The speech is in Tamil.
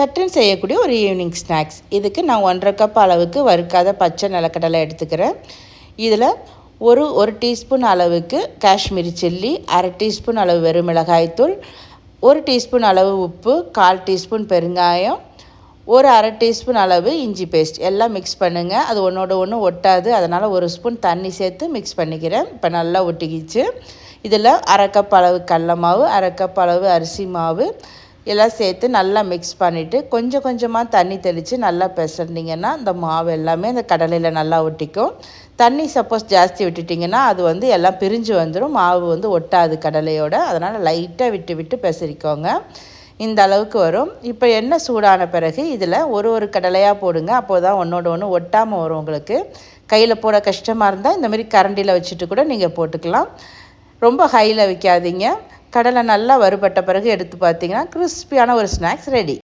சட்டுன்னு செய்யக்கூடிய ஒரு ஈவினிங் ஸ்நாக்ஸ் இதுக்கு நான் ஒன்றரை கப் அளவுக்கு வறுக்காத பச்சை நிலக்கடலை எடுத்துக்கிறேன். இதில் ஒரு ஒரு டீஸ்பூன் அளவுக்கு காஷ்மீரி சில்லி அரை டீஸ்பூன் அளவு வெறும் மிளகாய்த்தூள் ஒரு டீஸ்பூன் அளவு உப்பு கால் டீஸ்பூன் பெருங்காயம் ஒரு அரை டீஸ்பூன் அளவு இஞ்சி பேஸ்ட் எல்லாம் மிக்ஸ் பண்ணுங்கள் அது ஒன்றோட ஒன்று ஒட்டாது. அதனால் ஒரு ஸ்பூன் தண்ணி சேர்த்து மிக்ஸ் பண்ணிக்கிறேன். இப்போ நல்லா ஒட்டிக்கிச்சு. இதில் அரை கப் அளவு கடல மாவு அரை கப் அளவு அரிசி மாவு எல்லாம் சேர்த்து நல்லா மிக்ஸ் பண்ணிவிட்டு கொஞ்சம் கொஞ்சமாக தண்ணி தெளித்து நல்லா பிசைஞ்சிங்கன்னா இந்த மாவு எல்லாமே அந்த கடலையில் நல்லா ஒட்டிக்கும். தண்ணி சப்போஸ் ஜாஸ்தி விட்டுட்டிங்கன்னா அது வந்து எல்லாம் பிரிஞ்சு வந்துடும் மாவு வந்து ஒட்டாது கடலையோட. அதனால் லைட்டாக விட்டு விட்டு பெசரிக்கோங்க. இந்த அளவுக்கு வரும். இப்போ எண்ணெய் சூடான பிறகு இதில் ஒரு ஒரு கடலையாக போடுங்க. அப்போது தான் ஒன்றோட ஒன்று ஒட்டாமல் வரும் உங்களுக்கு. கையில் போட கஷ்டமாக இருந்தால் இந்தமாரி கரண்டியில் வச்சுட்டு கூட நீங்கள் போட்டுக்கலாம். ரொம்ப ஹையில் வைக்காதீங்க. கடலை நல்லா வறுபட்ட பிறகு எடுத்து பார்த்தீங்கன்னா கிறிஸ்பியான ஒரு ஸ்நாக்ஸ் ரெடி